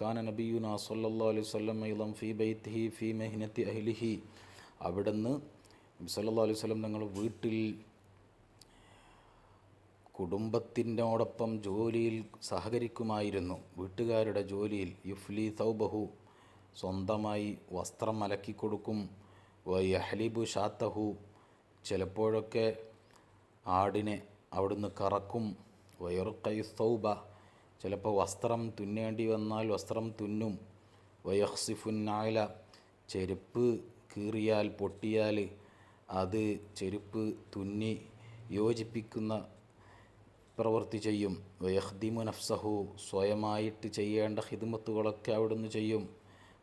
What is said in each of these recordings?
കാന നബിയുന സല്ലല്ലാഹു അലൈഹി വസല്ലം അയ്ളം ഫീ ബൈത്തിഹി ഫീ മെഹ്നത്തി അഹ്ലിഹി. അവിടുന്ന് സല്ലല്ലാഹു അലൈഹി വസല്ലം തങ്ങൾ വീട്ടിൽ കുടുംബത്തിനോടൊപ്പം ജോലിയിൽ സഹകരിക്കുമായിരുന്നു. വീട്ടുകാരുടെ ജോലിയിൽ യുഫ്ലി സൗബഹു സ്വന്തമായി വസ്ത്രം അലക്കി കൊടുക്കും വയഹ്ലിബു ഷാത്തഹു ചിലപ്പോഴൊക്കെ ആടിനെ അവിടുന്ന് കറക്കും. വയറുക്കൈ സൗബ. ചിലപ്പോൾ വസ്ത്രം തുന്നേണ്ടി വന്നാൽ വസ്ത്രം തുന്നും. വയഹ്സിഫുന്നായ ചെരുപ്പ് കീറിയാൽ പൊട്ടിയാൽ അത് ചെരുപ്പ് തുന്നി യോജിപ്പിക്കുന്ന പ്രവൃത്തി ചെയ്യും. വയഹ്ദിമു നഫ്സഹു. സ്വയമായിട്ട് ചെയ്യേണ്ട ഹിദ്മത്തുകളൊക്കെ അവിടുന്ന് ചെയ്യും.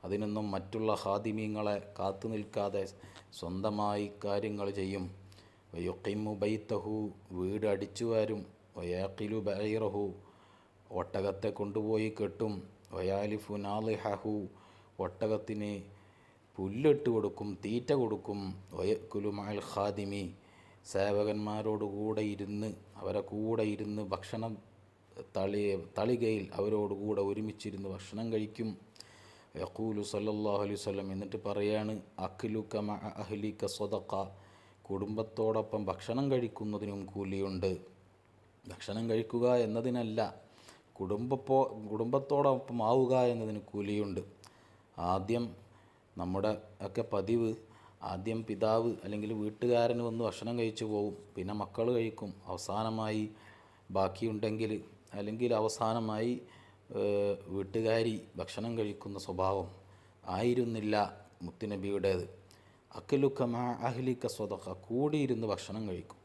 അതിനൊന്നും മറ്റുള്ള ഹാദിമീങ്ങളെ കാത്തു നിൽക്കാതെ സ്വന്തമായി കാര്യങ്ങൾ ചെയ്യും. വയുക്കിമു ബൈത്തഹു വീട് അടിച്ചു വാരും. വയാക്കിലു ബൈറഹു ഒട്ടകത്തെ കൊണ്ടുപോയി കെട്ടും. വയാലിഫു നാളിഹു ഒട്ടകത്തിന് പുല്ലിട്ട് കൊടുക്കും തീറ്റ കൊടുക്കും. വയക്കുലു മൽ ഖാദിമി സേവകന്മാരോടുകൂടെ ഇരുന്ന് അവരെ കൂടെ ഇരുന്ന് ഭക്ഷണം തളി തളികയിൽ അവരോടുകൂടെ ഒരുമിച്ചിരുന്ന് ഭക്ഷണം കഴിക്കും. യക്കൂലു സല്ലല്ലാഹു അലൈഹി വസല്ലം എന്നിട്ട് പറയാണ് അഖിലുക മഅ അഹ്ലിക സ്വതക്ക കുടുംബത്തോടൊപ്പം ഭക്ഷണം കഴിക്കുന്നതിനും കൂലിയുണ്ട്. ഭക്ഷണം കഴിക്കുക എന്നതിനല്ല കുടുംബപ്പോ കുടുംബത്തോടൊപ്പം ആവുക എന്നതിന് കൂലിയുണ്ട്. ആദ്യം നമ്മുടെ ഒക്കെ പതിവ് ആദ്യം പിതാവ് അല്ലെങ്കിൽ വീട്ടുകാരൻ വന്ന് ഭക്ഷണം കഴിച്ചു പോകും പിന്നെ മക്കൾ കഴിക്കും. അവസാനമായി ബാക്കിയുണ്ടെങ്കിൽ അല്ലെങ്കിൽ അവസാനമായി വീട്ടുകാരി ഭക്ഷണം കഴിക്കുന്ന സ്വഭാവം ആയിരുന്നില്ല മുത്തുനബിയുടേത്. അക്കലുക്ക മാ അഹ്ലിക്ക സ്വതക്ക കൂടിയിരുന്ന് ഭക്ഷണം കഴിക്കും.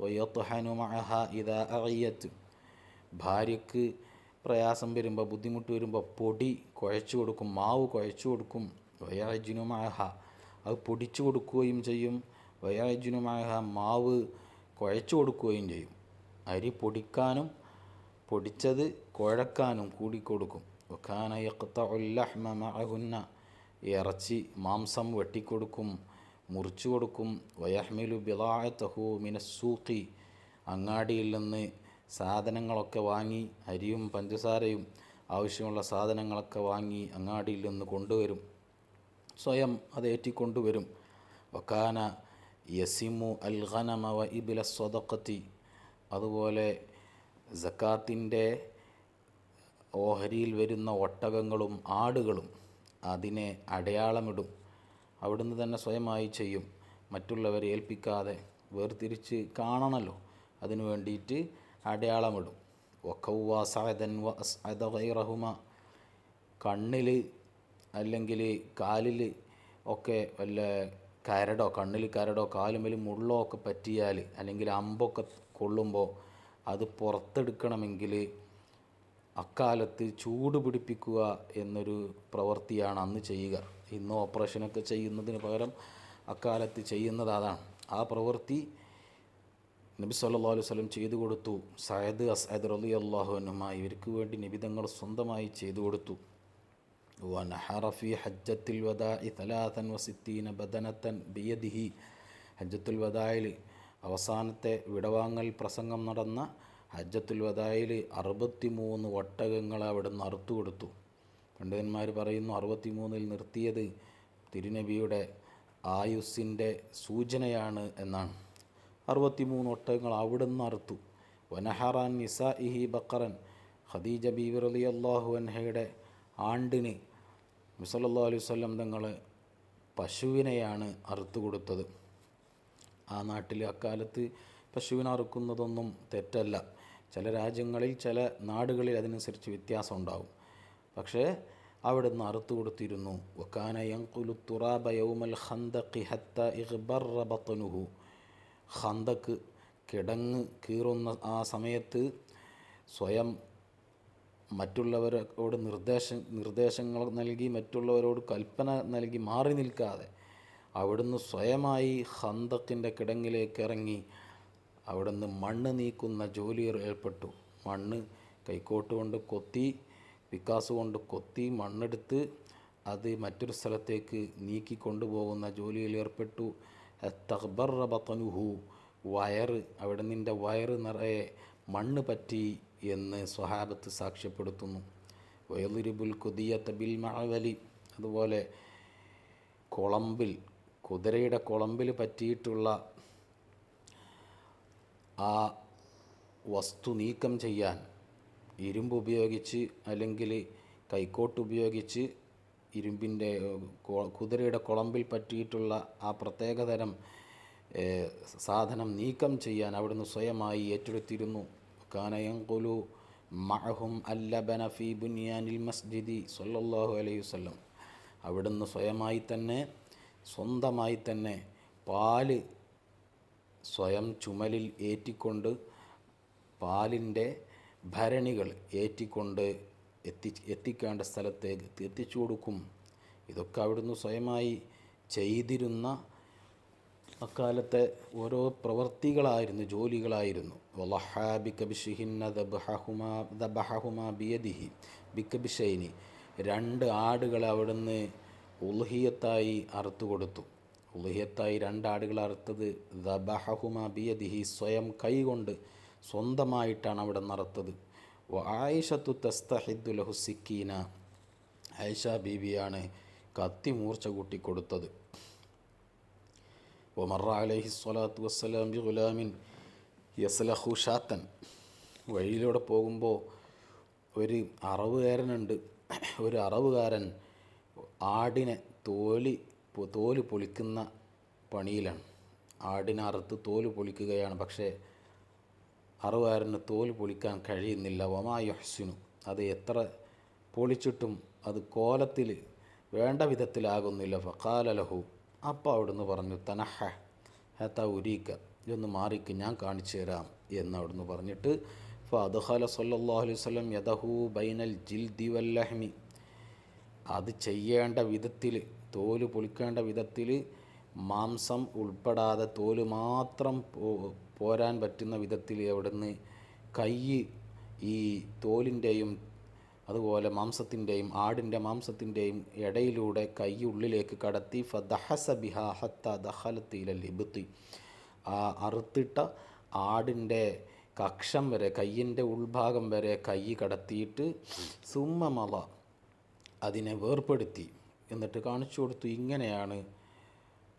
വയ്യത്തുഹനു മഅഹ ഇതാ അയ്യത്ത് ഭാര്യക്ക് പ്രയാസം വരുമ്പോൾ ബുദ്ധിമുട്ട് വരുമ്പോൾ പൊടി കുഴച്ചു കൊടുക്കും മാവ് കുഴച്ചു കൊടുക്കും. വയാജിനുമാഹ അത് പൊടിച്ചു കൊടുക്കുകയും ചെയ്യും. വയാജിനുമാഹ മാവ് കുഴച്ചു കൊടുക്കുകയും ചെയ്യും. അരി പൊടിക്കാനും പൊടിച്ചത് കുഴക്കാനും കൂടി കൊടുക്കും. വക്കാന യഖ്തഉല്ലഹ്മ മഅഹുന്ന. ഇറച്ചി മാംസം വെട്ടിക്കൊടുക്കും മുറിച്ചു കൊടുക്കും വയഹ്മിലു ബിലായത്തഹു മിനസ്സൂഖി. അങ്ങാടിയിൽ നിന്ന് സാധനങ്ങളൊക്കെ വാങ്ങി അരിയും പഞ്ചസാരയും ആവശ്യമുള്ള സാധനങ്ങളൊക്കെ വാങ്ങി അങ്ങാടിയിൽ നിന്ന് കൊണ്ടുവരും. സ്വയം അത് ഏറ്റിക്കൊണ്ടുവരും. വക്കാന യസിമു അൽ ഖനമ വ ഇബില സ്വതക്കത്തി അതുപോലെ സക്കാത്തിന്റെ ഓഹരിയിൽ വരുന്ന ഒട്ടകങ്ങളും ആടുകളും. അതിനെ അടയാളമിടും. അവിടുന്ന് തന്നെ സ്വയമായി ചെയ്യും. മറ്റുള്ളവരെ ഏൽപ്പിക്കാതെ വേർതിരിച്ച് കാണണമല്ലോ അതിനു വേണ്ടിയിട്ട് അടയാളമിടും. വക്കൗവാസാദൻ വ അസ്അദ ഗൈറഹുമ. കണ്ണിൽ അല്ലെങ്കിൽ കാലിൽ ഒക്കെ വല്ല കരടോ കണ്ണിൽ കരടോ കാലുമേൽ മുള്ളോ ഒക്കെ പറ്റിയാൽ അല്ലെങ്കിൽ അമ്പൊക്കെ കൊള്ളുമ്പോൾ അത് പുറത്തെടുക്കണമെങ്കിൽ അക്കാലത്ത് ചൂട് പിടിപ്പിക്കുക എന്നൊരു പ്രവൃത്തിയാണ് അന്ന് ചെയ്യുക. ഇന്ന് ഓപ്പറേഷനൊക്കെ ചെയ്യുന്നതിന് പകരം അക്കാലത്ത് ചെയ്യുന്നത് അതാണ്. ആ പ്രവൃത്തി നബി സല്ലാ അലൈഹി സ്വലം ചെയ്തു കൊടുത്തു. സയദ് അസൈദ് അലി അള്ളാഹുനുമായി ഇവർക്ക് വേണ്ടി നിബിധങ്ങൾ സ്വന്തമായി ചെയ്തു കൊടുത്തു. വനഹറഫി ഹജ്ജത്തിൽ വദാഇ വസിത്തീന ബദനത്തൻ ബിയദിഹി. ഹജ്ജത്തുൽ വദായിൽ അവസാനത്തെ വിടവാങ്ങൽ പ്രസംഗം നടന്ന ഹജ്ജത്തുൽ വദായിൽ അറുപത്തി മൂന്ന് ഒട്ടകങ്ങൾ അവിടെ നിന്ന് കൊടുത്തു. പണ്ഡിതന്മാർ പറയുന്നു അറുപത്തി മൂന്നിൽ നിർത്തിയത് തിരുനബിയുടെ ആയുസ്സിന്റെ സൂചനയാണ് എന്നാണ്. അറുപത്തിമൂന്ന് ഒട്ടകങ്ങൾ അവിടെ നിന്ന് അറുത്തു. വനഹറാൻ നിസാ ഇഹി ബക്കറൻ ഖദീജ ബീബർ അലി അള്ളാഹു അൻഹയുടെ ആണ്ടിന് മുസലല്ലാ അലൈഹി വല്ലം തങ്ങൾ പശുവിനെയാണ് അറുത്തു കൊടുത്തത്. ആ നാട്ടിൽ അക്കാലത്ത് പശുവിനെ അറുക്കുന്നതൊന്നും തെറ്റല്ല. ചില രാജ്യങ്ങളിൽ ചില നാടുകളിൽ അതിനനുസരിച്ച് വ്യത്യാസം ഉണ്ടാവും. പക്ഷേ അവിടെ നിന്ന് അറുത്തു കൊടുത്തിരുന്നു. വക്കാന യങ്കുലു തുറാബ യൗമൽ ഖന്തഖി ഹത്ത ഇഖ്ബറ ഹന്തക്ക് കിടങ്ങ് കീറുന്ന ആ സമയത്ത് സ്വയം മറ്റുള്ളവരോട് നിർദ്ദേശ നിർദ്ദേശങ്ങൾ നൽകി മറ്റുള്ളവരോട് കൽപ്പന നൽകി മാറി നിൽക്കാതെ അവിടുന്ന് സ്വയമായി ഹന്തക്കിന്റെ കിടങ്ങിലേക്ക് ഇറങ്ങി അവിടുന്ന് മണ്ണ് നീക്കുന്ന ജോലിയിൽ ഏർപ്പെട്ടു. മണ്ണ് കൈക്കോട്ട് കൊണ്ട് കൊത്തി പിക്കാസ് കൊണ്ട് കൊത്തി മണ്ണെടുത്ത് അത് മറ്റൊരു സ്ഥലത്തേക്ക് നീക്കി കൊണ്ടുപോകുന്ന ജോലിയിൽ ഏർപ്പെട്ടു. തഹ്ബറ ബത്തനുഹു വയറ് അവിടെ നിന്റെ വയറ് നിറയെ മണ്ണ് പറ്റി എന്ന് സ്വഹാബത്ത് സാക്ഷ്യപ്പെടുത്തുന്നു. വയലുരിബുൽ കുതിയത്ത ബിൽ മഴവലി അതുപോലെ കുളമ്പിൽ കുതിരയുടെ കുളമ്പിൽ പറ്റിയിട്ടുള്ള ആ വസ്തു നീക്കം ചെയ്യാൻ ഇരുമ്പ് ഉപയോഗിച്ച് അല്ലെങ്കിൽ കൈക്കോട്ട് ഉപയോഗിച്ച് ഇരുമ്പിന്റെ കുതിരയുടെ കുളമ്പിൽ പറ്റിയിട്ടുള്ള ആ പ്രത്യേകതരം സാധനം നീക്കം ചെയ്യാൻ അവിടുന്ന് സ്വയമായി ഏറ്റെടുത്തിരുന്നു. കാനയങ്കുലു മഅഹും അല്ലബന ഫി ബുനിയാനിൽ മസ്ജിദി സൊല്ലാഹു അലൈഹി വല്ലം അവിടുന്ന് സ്വയമായി തന്നെ സ്വന്തമായി തന്നെ പാൽ സ്വയം ചുമലിൽ ഏറ്റിക്കൊണ്ട് പാലിന്റെ ഭരണികൾ ഏറ്റിക്കൊണ്ട് എത്തി എത്തിക്കേണ്ട സ്ഥലത്തേക്ക് എത്തിച്ചു കൊടുക്കും. ഇതൊക്കെ അവിടുന്ന് സ്വയമായി ചെയ്തിരുന്ന അക്കാലത്തെ ഓരോ പ്രവൃത്തികളായിരുന്നു ജോലികളായിരുന്നു. ബിയദിഹി ബിക്കബിഷൈനി രണ്ട് ആടുകളെ അവിടുന്ന് ഉൽഹിയത്തായി അറുത്തു കൊടുത്തു. ഉൽഹിയത്തായി രണ്ടാടുകൾ അറുത്തത്. ദബഹഹുമ ബിയദിഹി സ്വയം കൈകൊണ്ട് സ്വന്തമായിട്ടാണ് അവിടെ നടത്തത്. ആയിഷത്തു തസ്തഹിദ് സിക്കീന. ആയിഷ ബീബിയാണ് കത്തി മൂർച്ച കൂട്ടിക്കൊടുത്തത്. ഒമറ അലഹി സ്വലാത്തു വസ്സലാം ബി ഗുലാമിൻ യസ്ലഹു ഷാത്തൻ. വഴിയിലൂടെ പോകുമ്പോൾ ഒരു അറവുകാരനുണ്ട്. ഒരു അറവുകാരൻ ആടിനെ തോലി തോൽ പൊളിക്കുന്ന പണിയിലാണ്. ആടിനെ അറുത്ത് തോൽ പൊളിക്കുകയാണ്. പക്ഷേ അറുകാരന് തോൽ പൊളിക്കാൻ കഴിയുന്നില്ല. വമാ യൊഹ്സിനു. അത് എത്ര പൊളിച്ചിട്ടും അത് കോലത്തിൽ വേണ്ട വിധത്തിലാകുന്നില്ല. ഫക്കാല ലഹു. അപ്പം അവിടുന്ന് പറഞ്ഞു തനഹ ഹത്ത ഉരീക്ക ഇതൊന്ന് മാറിക്ക് ഞാൻ കാണിച്ചു തരാം. എന്ന് അവിടുന്ന് പറഞ്ഞിട്ട് ഫഅദ്ഖല സല്ലാഹു അലൈഹി വസല്ലം യദഹു ബൈനൽ ജിൽദി വല്ലഹ്മി അത് ചെയ്യേണ്ട വിധത്തിൽ തോൽ പൊളിക്കേണ്ട വിധത്തിൽ മാംസം ഉൾപ്പെടാതെ തോൽ മാത്രം പോരാൻ പറ്റുന്ന വിധത്തിൽ അവിടുന്ന് കൈ ഈ തോലിന്റെയും അതുപോലെ മാംസത്തിന്റെയും ആടിന്റെ മാംസത്തിന്റെയും ഇടയിലൂടെ കൈ ഉള്ളിലേക്ക് കടത്തി ഫദഹസ ബിഹ ഹത്ത ദഹലത്തില ലിബത്തി ആ അറുത്തിട്ട ആടിന്റെ കക്ഷം വരെ കയ്യിന്റെ ഉൾഭാഗം വരെ കൈ കടത്തിയിട്ട് സുമ്മമല അതിനെ വേർപ്പെടുത്തി. എന്നിട്ട് കാണിച്ചു കൊടുത്തു ഇങ്ങനെയാണ്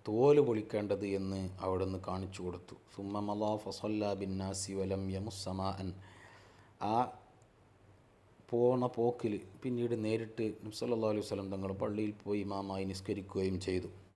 തോൽ പൊളിക്കേണ്ടത് എന്ന് അവിടുന്ന് കാണിച്ചു കൊടുത്തു. സുമ്മമലാ ഫസല്ല ബിന്നാസി വലം യമുസമാൻ ആ പോണ പോക്കിൽ പിന്നീട് നേരിട്ട് നബ്സല്ലാ അലൈഹി വസല്ലം തങ്ങൾ പള്ളിയിൽ പോയി ഇമാമായി നിസ്കരിക്കുകയും ചെയ്തു.